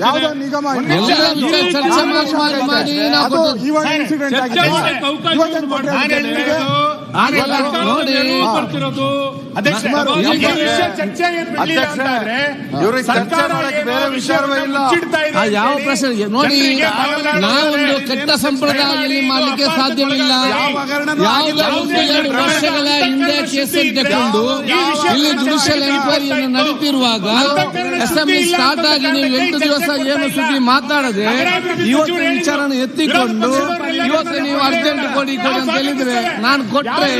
ಯಾವುದೋ ನಿಗಮ ಎಲ್ಲ ವಿಷಯ ಚರ್ಚೆ ಮಾಡಿ ಮಾಡಿ ಮಾಡಿ ನಾವು ಅದು ಕೊಟ್ಟದ್ದು. ಇವಾಗ ಇನ್ಸಿಡೆಂಟ್ ಆಗಿದೆ ಚರ್ಚೆ ಅವಕಾಶ ಇವತ್ತೇನ್ ಕೊಟ್ರೆ ನಾನು ಅದಕ್ಕೆ ನಿಮಗೆ? ಆಗಲ್ಲ ನೋಡಿ ಯಾವ ಪ್ರಶ್ನೆ ನೋಡಿ ನಾವೊಂದು ಕೆಟ್ಟ ಸಂಪ್ರದಾಯದಲ್ಲಿ ಮಾಡಿ ಮಾಡಲಿಕ್ಕೆ ಸಾಧ್ಯವಿಲ್ಲ. ಎರಡು ವರ್ಷಗಳ ಹಿಂದೆ ಕೇಸ್ ತಗೊಂಡು ಇಲ್ಲಿ ಜುಡಿಷಿಯಲ್ ಎಂಕ್ವೈರಿಯನ್ನು ನಡೀತಿರುವಾಗ ಎಸ್ಎಂಇ ಸ್ಟಾರ್ಟ್ ಆಗಿ ನೀವು ಎಂಟು ದಿವಸ ಏನು ಸುದ್ದಿ ಮಾತಾಡದೆ ಇವತ್ತು ವಿಚಾರಣೆ ಎತ್ತಿಕೊಂಡು ಇವತ್ತು ನೀವು ಅರ್ಜೆಂಟ್ ಕೊಡಿ ಕೊಡಿ ಅಂತ ಹೇಳಿದ್ರೆ ನಾನು ಕೊಟ್ಟರೆ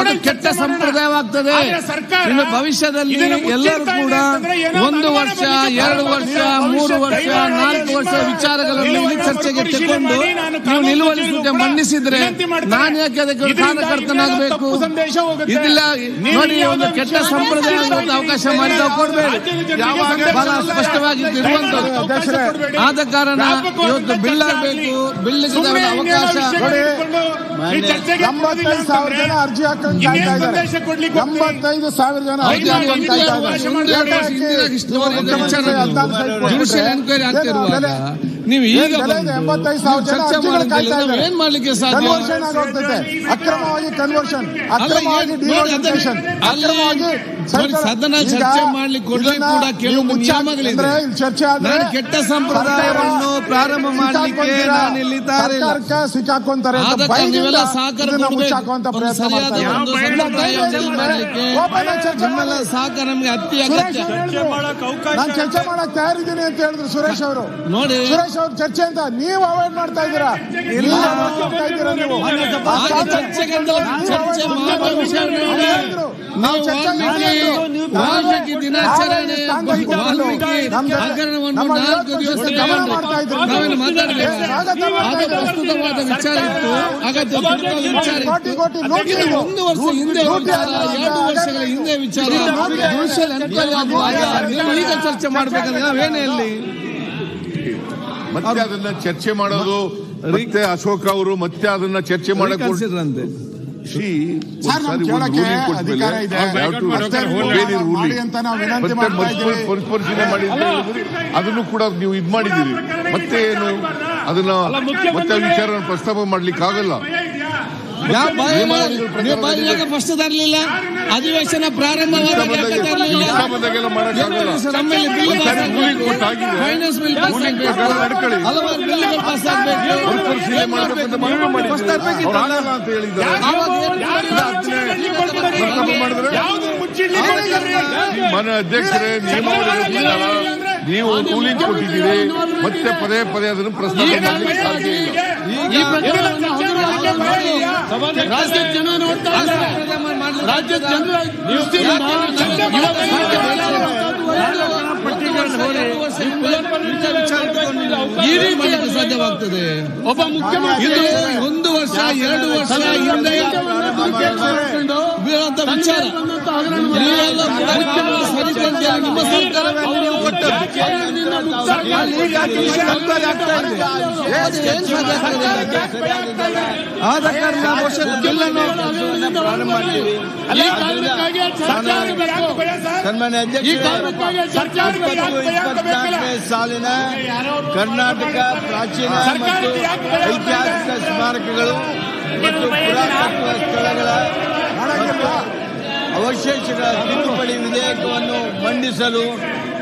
ಅದು ಕೆಟ್ಟ ಸಂಪ್ರದಾಯವಾಗ್ತದೆ ಇನ್ನು ಭವಿಷ್ಯದಲ್ಲಿ ಎಲ್ಲರೂ ಕೂಡ ಒಂದು ವರ್ಷ ಎರಡು ವರ್ಷ ಮೂರು ವರ್ಷ ನಾಲ್ಕು ವರ್ಷ ವಿಚಾರಗಳನ್ನು ಇಲ್ಲಿ ಚರ್ಚೆಗೆ ತಗೊಂಡು ನೀವು ನಿಲುವಳಿ ಸೂಚನೆ ಮಂಡಿಸಿದ್ರೆ ನಾನು ಯಾಕೆ ಅದಕ್ಕೆ ಕಾರ್ಯಕರ್ತನಾಗಬೇಕು ಇದಿಲ್ಲ. ನೋಡಿ ಒಂದು ಕೆಟ್ಟ ಸಂಪ್ರದಾಯ ಅವಕಾಶ ಮಾಡಿ ನಾವು ಕೊಡಬೇಡಿ. ಬಹಳ ಸ್ಪಷ್ಟವಾಗಿ ಇರುವಂತದ್ದು ಆದ ಕಾರಣ ಇವತ್ತು ಬಿಲ್ ಆಗಬೇಕು ಬಿಲ್ ಅವಕಾಶ. ಎಂಬತ್ತೈದು ಸಾವಿರ ಜನ ಅರ್ಜಿ ಹಾಕೊಂಡು ಎಂಬತ್ತೈದು ಸಾವಿರ ಜನ ನೀವು ಈಗ ಎಂಬತ್ತೈದು ಸಾವಿರ ಜನ ಕಾಯ್ತಾ ಇದ್ದಾರೆ. ಏನ್ ಮಾಡ್ಲಿಕ್ಕೆ ಸಾಧ್ಯ? ಕನ್ವರ್ಷನ್ ಆಗೋಗ್ತೈತೆ. ಅಕ್ರಮವಾಗಿ ಕನ್ವರ್ಷನ್ ಅಕ್ರಮವಾಗಿ ಅದನ್ನ- ಅಕ್ರಮವಾಗಿ ಸದನ ಚರ್ಚೆ ಮಾಡ್ಲಿಕ್ಕೆ ಕೂಡ ಕೆಲವು ನಿಯಮಗಳಿದೆ. ನಾನು ಕೆಟ್ಟ ಸಂಪ್ರದಾಯವನ್ನು ಪ್ರಾರಂಭ ಮಾಡಲಿಕ್ಕೆ ನಾನು ಇಲ್ಲಿ. ಸಿಕ್ಕಾಕೊಂತಾರೆ ನೀವೆಲ್ಲ ಸಹಕಾರ ಸರಿಯಾದ. ಒಂದು ಮಾಡ್ಲಿಕ್ಕೆ ನಿಮ್ಮೆಲ್ಲ. ಸಹಕಾರ ನಮ್ಗೆ ಅತಿ ಅಗತ್ಯ. ನಾನು ಚರ್ಚೆ ಮಾಡಕ್ ತಯಾರಿದ್ದೀನಿ ಅಂತ ಹೇಳಿದ್ರು ಸುರೇಶ್ ಅವರು. ನೋಡಿ. ಸುರೇಶ್ ಅವ್ರ ಚರ್ಚೆ ಅಂತ ನೀವು ಅವಾಯ್ಡ್ ಮಾಡ್ತಾ ಇದ್ದೀರಾ? ಇಲ್ಲ. avoid ಮಾಡ್ತಾ ಇದ್ದೀರಾ ನೀವು? ಆಗ ಚರ್ಚೆಗೆ ಚರ್ಚೆ ಮಾಡುವ ಹೇಳಿದ್ರು, ನಾವು ಚರ್ಚೆ ವಾಲ್ಮೀಕಿ ದಿನಾಚರಣೆ ಹಗರಣವನ್ನು ನಾಲ್ಕು ದಿವಸ. ನಾವೇನು ಮಾತಾಡಬೇಕು ಆಗ ಇದ್ರು. ಪ್ರಸ್ತುತವಾದ ವಿಚಾರ ಇತ್ತು ಅಗತ್ಯ ವಿಚಾರ ಇತ್ತು. ಒಂದು ವರ್ಷ ಹಿಂದೆ ಎರಡು ವರ್ಷಗಳ ಹಿಂದೆ ವಿಚಾರ ಜುಡಿಷಿಯಲ್ ಎನ್ಕ್ವೈರಿ ಆಗುವಾಗ ನೀವು ಈಗ ಚರ್ಚೆ ಮಾಡ್ಬೇಕಂದ್ರೆ ನಾವೇನೇ ಇಲ್ಲಿ ಮತ್ತೆ ಅದನ್ನ ಚರ್ಚೆ ಮಾಡೋದು ಮತ್ತೆ ಅಶೋಕ್ ಅವರು ಮತ್ತೆ ಅದನ್ನ ಚರ್ಚೆ ಮಾಡಕ್ ಹೊರ್ಟ್- ಅಂತೆ See, ಸರ್, ನಮ್ಗೆ ಒಂದ್ಸಾರಿ ಒಂದು ಕೇಳಕ್ಕೆ ruling ಅಧಿಕಾರ ಇದೆ. we have to ಮತ್ತೆ obey the ruling. ಮಾಡಿ ಅಂತ ನಾವು ವಿನಂತಿ ಮಾಡ್ತಾ ಮರುಪರಿ- ಇದ್ದೀವಿ. ಮರುಪರಿಶೀಲನೆ ಮಾಡಿ ಅಂತ ಹೇಳಿದ್ರಿ ಅದನ್ನು ಕೂಡ ನೀವು ಇದ್ ಮಾಡಿದ್ದೀರಿ. ಮತ್ತೆ ಏನು? ಅದನ್ನ ಮತ್ತೆ ವಿಚಾರ ಪ್ರಸ್ತಾಪ ಮಾಡ್ಲಿಕ್ಕೆ ಆಗಲ್ಲ. ಫಸ್ಟ್ ತರಲಿಲ್ಲ? ಅಧಿವೇಶನ ruling ಫೈನಾನ್ಸ್ ಬಿಲ್ ಪಾಸ್ ಆಗ್ಬೇಕು. ಹಲವಾರು ಬಿಲ್ಗಳು ಪಾಸ್ ಆಗ್ಬೇಕು. ಮರುಪರಿಶೀಲನೆ ಮಾಡಬೇಕು ಅಂತ ಮನವಿ ಮಾಡಿದ್ರೆ ಮನೆ ಅಧ್ಯಕ್ಷರೇ ನಿಯಮಾವಳಿ ನೀವು ಕೂಲಿಂಗ್ ಕೊಟ್ಟಿದ್ದೀರಿ ಮತ್ತೆ ಪದೇ ಪದೇ ಅದನ್ನು ಪ್ರಸ್ತಾಪ ಮಾಡಲಿಕ್ಕೆ ಸಾಧ್ಯ ಇಲ್ಲ ರಾಜ್ಯದ ಜನ ನೋಡ್ತಾ. ರಾಜ್ಯದ ಜನರ ಈ ರೀತಿ ಸಾಧ್ಯವಾಗ್ತದೆ ಒಬ್ಬ ಮುಖ್ಯಮಂತ್ರಿ ಒಂದು ವರ್ಷ ಎರಡು ವರ್ಷ ಹಿಂದೆ ವಿಚಾರ ನಿಮ್ಮ ಸರ್ಕಾರ? ಆದ ಕಾರಣ. ಸನ್ಮಾನ್ಯ ಈ ಸಾಲಿನ ಕರ್ನಾಟಕ ಪ್ರಾಚೀನ ಮತ್ತು ಐತಿಹಾಸಿಕ ಸ್ಮಾರಕಗಳು ಮತ್ತು ಪುರಾತತ್ವ ಸ್ಥಳಗಳ ಅವಶೇಷಗಳ ತಿದ್ದುಪಡಿ ವಿಧೇಯಕವನ್ನು ಮಂಡಿಸಲು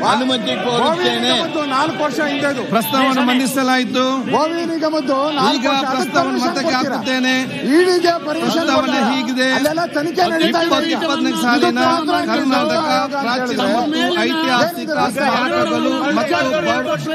ಅನುಮತಿ ಕೋರುತ್ತೇನೆ ನಾಲ್ಕು ವರ್ಷ ಹಿಂದೆದು ಮಂಡಿಸಲಾಯಿತು ಗೋವಿ ನಿಗಮದ್ದು ನಾಲ್ಕು ಈಗ ಪ್ರಸ್ತಾವವನ್ನು ಮತಕ್ಕೆ? ಹಾಕುತ್ತೇನೆ ಈಡಿಗೆ ಪ್ರಸ್ತಾವನೆ? ಹೀಗಿದೆ. ಇಪ್ಪತ್ತನೇ ಸಾಲಿನ ಕರ್ನಾಟಕ ಪ್ರಾಚೀನ ಮತ್ತು ಐತಿಹಾಸಿಕ? ಸ್ಮಾರಕಗಳು ಮತ್ತು